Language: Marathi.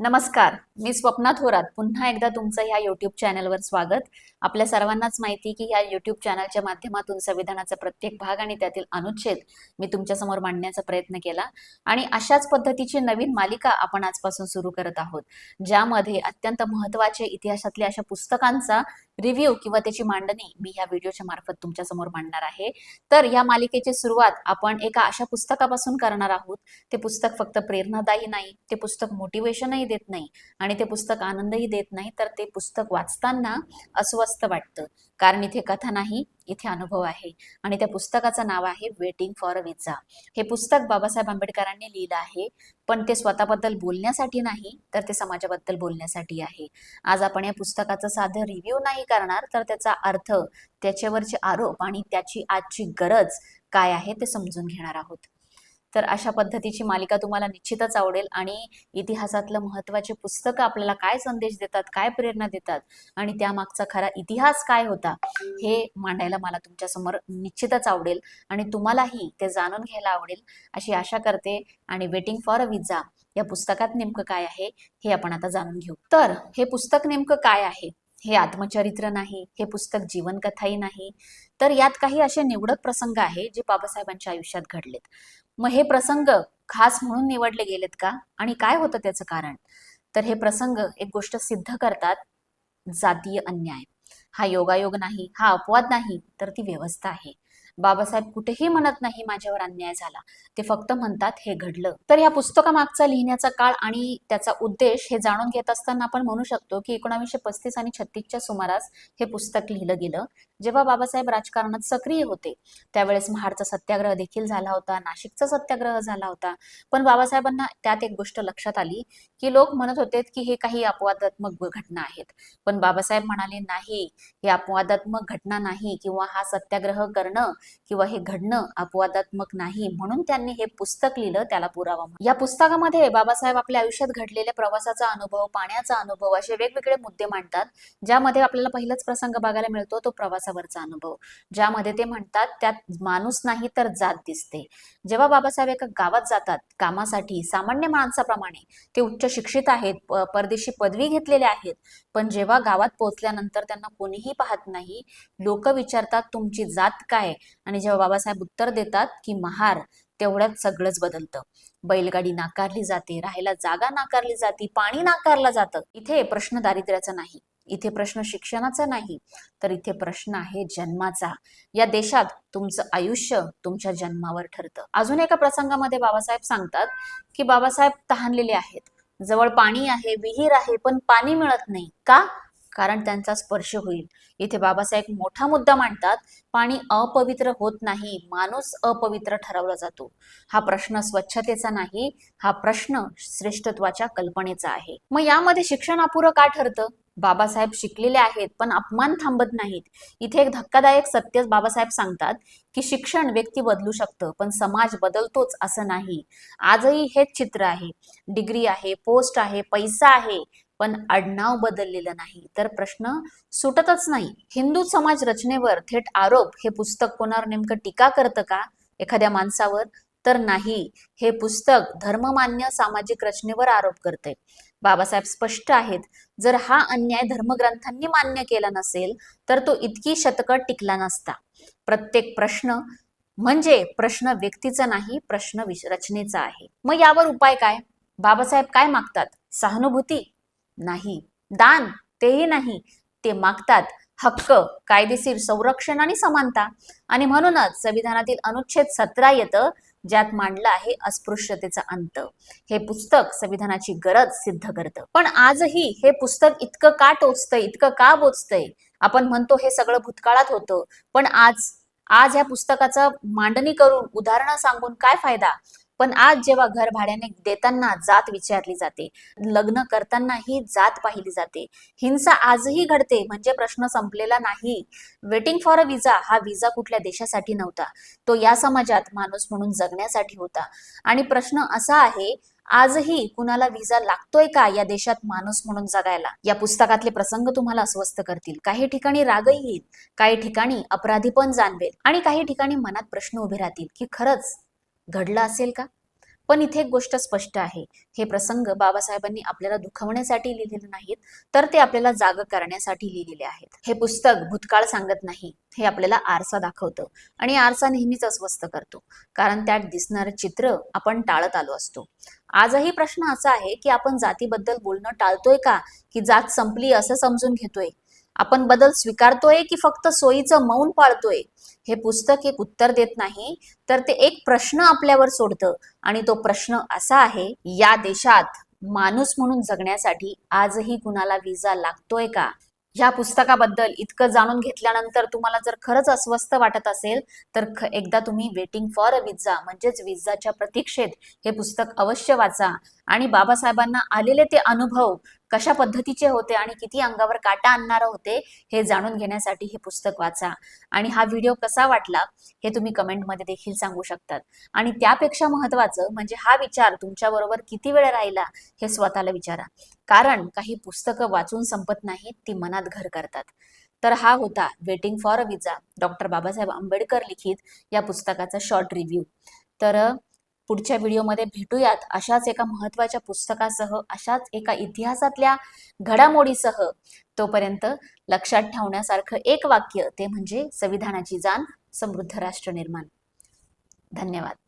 नमस्कार मी स्वप्ना थोरात. पुन्हा एकदा तुमचं ह्या युट्यूब चॅनलवर स्वागत. आपल्या सर्वांनाच माहिती की ह्या युट्यूब चॅनलच्या माध्यमातून संविधानाचा प्रत्येक भाग आणि त्यातील अनुच्छेद मी तुमच्यासमोर मांडण्याचा प्रयत्न केला. आणि अशाच पद्धतीची नवीन मालिका आपण आजपासून सुरू करत आहोत ज्यामध्ये अत्यंत महत्त्वाचे इतिहासातल्या अशा पुस्तकांचा रिव्ह्यू किंवा त्याची मांडणी मी ह्या व्हिडिओच्या मार्फत तुमच्यासमोर मांडणार आहे. तर या मालिकेची सुरुवात आपण एका अशा पुस्तकापासून करणार आहोत. ते पुस्तक फक्त प्रेरणादायी नाही ते पुस्तक मोटिवेशनही देत नाही आणि ते पुस्तक आनंदही देत नाही तर ते पुस्तक वाचताना अस्वस्थ वाटतं. कारण इथे कथा नाही इथे अनुभव आहे. आणि त्या पुस्तकाचं नाव आहे वेटिंग फॉर अ विजा हे पुस्तक बाबासाहेब आंबेडकरांनी लिहिलं आहे पण ते स्वतःबद्दल बोलण्यासाठी नाही तर ते समाजाबद्दल बोलण्यासाठी आहे. आज आपण या पुस्तकाचा साधं रिव्ह्यू नाही करणार तर त्याचा अर्थ त्याच्यावरचे आरोप आणि त्याची आजची गरज काय आहे ते समजून घेणार आहोत. तर अशा पद्धतीची मालिका तुम्हाला निश्चितच आवडेल आणि इतिहासातलं महत्त्वाचे पुस्तकं आपल्याला काय संदेश देतात काय प्रेरणा देतात आणि त्यामागचा खरा इतिहास काय होता हे मांडायला मला तुमच्यासमोर निश्चितच आवडेल आणि तुम्हालाही ते जाणून घ्यायला आवडेल. अशी आशा करते आणि वेटिंग फॉर अ विझा या पुस्तकात नेमकं काय आहे हे आपण आता जाणून घेऊ. तर हे पुस्तक नेमकं काय आहे? हे आत्मचरित्र नाही हे पुस्तक जीवनकथाही नाही तर यात काही असे निवडक प्रसंग आहे जे बाबासाहेबांच्या आयुष्यात घडलेत. मग हे प्रसंग खास म्हणून निवडले गेलेत का? आणि काय होतं त्याचं कारण? तर हे प्रसंग एक गोष्ट सिद्ध करतात जातीय अन्याय. हा योगायोग नाही हा अपवाद नाही तर ती व्यवस्था आहे. बाबासाहेब कुठेही म्हणत नाही माझ्यावर अन्याय झाला. ते फक्त म्हणतात हे घडलं. तर या पुस्तकामागचा लिहिण्याचा काळ आणि त्याचा उद्देश हे जाणून घेत असताना आपण म्हणू शकतो की एकोणावीसशे पस्तीस आणि छत्तीसच्या सुमारास हे पुस्तक लिहिलं गेलं. जेव्हा बाबासाहेब राजकारणात सक्रिय होते त्यावेळेस महाडचा सत्याग्रह देखील झाला होता नाशिकचा सत्याग्रह झाला होता. पण बाबासाहेबांना त्यात एक गोष्ट लक्षात आली की लोक म्हणत होते की हे काही अपवादात्मक घटना आहेत. पण बाबासाहेब म्हणाले नाही हे अपवादात्मक घटना नाही किंवा हा सत्याग्रह करणं किंवा हे घडणं अपवादात्मक नाही म्हणून त्यांनी हे पुस्तक लिहिलं त्याला पुरावा या पुस्तकामध्ये बाबासाहेब आपल्या आयुष्यात घडलेल्या प्रवासाचा अनुभव पाण्याचा अनुभव असे वेगवेगळे मुद्दे मांडतात ज्यामध्ये आपल्याला पहिलाच प्रसंग बघायला मिळतो तो प्रवासावरचा अनुभव. ज्यामध्ये ते म्हणतात त्यात माणूस नाही तर जात दिसते. जेव्हा बाबासाहेब एका गावात जातात कामासाठी सामान्य माणसाप्रमाणे ते उच्च शिक्षित आहेत परदेशी पदवी घेतलेले आहेत पण जेव्हा गावात पोहोचल्यानंतर त्यांना कोणीही पाहत नाही लोक विचारतात तुमची जात काय? आणि जेव्हा बाबासाहेब उत्तर देतात की महार तेवढ्यात सगळंच बदलतं. बैलगाडी नाकारली जाते राहायला जागा नाकारली जाते पाणी नाकारलं जातं. इथे प्रश्न दारिद्र्याचा नाही. इथे प्रश्न शिक्षणाचा नाही. तर इथे प्रश्न आहे जन्माचा. या देशात तुमचं आयुष्य तुमच्या जन्मावर ठरतं. अजून एका प्रसंगामध्ये बाबासाहेब सांगतात की बाबासाहेब तहानलेले आहेत. जवळ पाणी आहे विहीर आहे पण पाणी मिळत नाही. का? कारण त्यांचा स्पर्श होईल. इथे बाबासाहेब मोठा मुद्दा मांडतात पाणी अपवित्र होत नाही माणूस अपवित्र ठरवला जातो. हा प्रश्न स्वच्छतेचा नाही हा प्रश्न श्रेष्ठत्वाच्या कल्पनेचा आहे. मग यामध्ये शिक्षण अपुरं का ठरतं? बाबासाहेब शिकलेले आहेत पण अपमान थांबत नाहीत. इथे एक धक्कादायक सत्य बाबासाहेब सांगतात की शिक्षण व्यक्ती बदलू शकतं पण समाज बदलतोच असं नाही. आजही हेच चित्र आहे. डिग्री आहे पोस्ट आहे पैसा आहे पण आडनाव बदललेलं नाही. तर प्रश्न सुटतच नाही. हिंदू समाज रचनेवर थेट आरोप हे पुस्तक कोणावर नेमकं टीका करतं का? एखाद्या माणसावर? तर नाही. हे पुस्तक धर्ममान्य सामाजिक रचनेवर आरोप करते बाबासाहेब स्पष्ट आहेत. जर हा अन्याय धर्मग्रंथांनी मान्य केला नसेल तर तो इतकी शतकं टिकला नसता. प्रत्येक प्रश्न म्हणजे प्रश्न व्यक्तीचा नाही प्रश्न रचनेचा आहे. मग यावर उपाय काय? बाबासाहेब काय मागतात? सहानुभूती? नाही. दान तेही नाही. ते मागतात. हक्क कायदेशीर संरक्षण आणि समानता. आणि म्हणूनच संविधानातील अनुच्छेद सतरा येतं ज्यात मांडलं आहे अस्पृश्यतेचा अंत. हे पुस्तक संविधानाची गरज सिद्ध करतं. पण आजही हे पुस्तक इतकं का टोचतंय इतकं का बोचतंय? आपण म्हणतो हे सगळं भूतकाळात होतं. पण आज आज ह्या पुस्तकाचं मांडणी करून उदाहरणं सांगून काय फायदा? पण आज जेव्हा घर भाड्याने देताना जात विचारली जाते लग्न करताना ही जात पाहिली जाते हिंसा आजही घडते म्हणजे प्रश्न संपलेला नाही. वेटिंग फॉर अ विजा हा विजा कुठल्या देशासाठी नव्हता तो या समाजात माणूस म्हणून जगण्यासाठी होता. आणि प्रश्न असा आहे आजही कुणाला विजा लागतोय का या देशात माणूस म्हणून जगायला? या पुस्तकातले प्रसंग तुम्हाला अस्वस्थ करतील. काही ठिकाणी रागही येईल काही ठिकाणी अपराधी पण जाणवेल आणि काही ठिकाणी मनात प्रश्न उभे राहतील की खरंच घडलं असेल का? पण इथे एक गोष्ट स्पष्ट आहे. हे प्रसंग बाबासाहेबांनी आपल्याला दुखवण्यासाठी लिहिलेले नाहीत तर ते आपल्याला जाग करण्यासाठी लिहिलेले आहेत. हे पुस्तक भूतकाळ सांगत नाही. हे आपल्याला आरसा दाखवतं आणि आरसा नेहमीच अस्वस्थ करतो. कारण त्यात दिसणारं चित्र आपण टाळत आलो असतो. आजही प्रश्न असा आहे की आपण जातीबद्दल बोलणं टाळतोय का? की जात संपली असं समजून घेतोय? आपण बदल स्वीकारतोय की फक्त सोयीचं मौन पाळतोय? हे पुस्तक एक उत्तर देत नाही तर ते एक प्रश्न आपल्यावर सोडतं. आणि तो प्रश्न असा आहे या देशात माणूस म्हणून जगण्यासाठी आजही कुणाला विजा लागतोय का? ह्या पुस्तकाबद्दल इतकं जाणून घेतल्यानंतर तुम्हाला जर खरंच अस्वस्थ वाटत असेल तर एकदा तुम्ही वेटिंग फॉर अ विजा म्हणजेच विजाच्या प्रतीक्षेत हे पुस्तक अवश्य वाचा. आणि बाबासाहेबांना आलेले ते अनुभव कशा पद्धतीचे होते आणि किती अंगावर काटा आणणार होते हे जाणून घेण्यासाठी हे पुस्तक वाचा. आणि हा व्हिडिओ कसा वाटला हे तुम्ही कमेंटमध्ये देखील सांगू शकतात. आणि त्यापेक्षा महत्वाचं म्हणजे हा विचार तुमच्या बरोबर किती वेळ राहिला हे स्वतःला विचारा. कारण काही पुस्तकं वाचून संपत नाहीत ती मनात घर करतात. तर हा होता waiting for a visa doctor Babasaheb Ambedkar लिखित या पुस्तकाचा शॉर्ट रिव्ह्यू तर पुढच्या व्हिडिओमध्ये भेटूयात अशाच एका महत्त्वाच्या पुस्तकासह अशाच एका इतिहासातल्या घडामोडीसह. तोपर्यंत लक्षात ठेवण्यासारखं एक वाक्य ते म्हणजे संविधानाची जाण समृद्ध राष्ट्र निर्माण. धन्यवाद.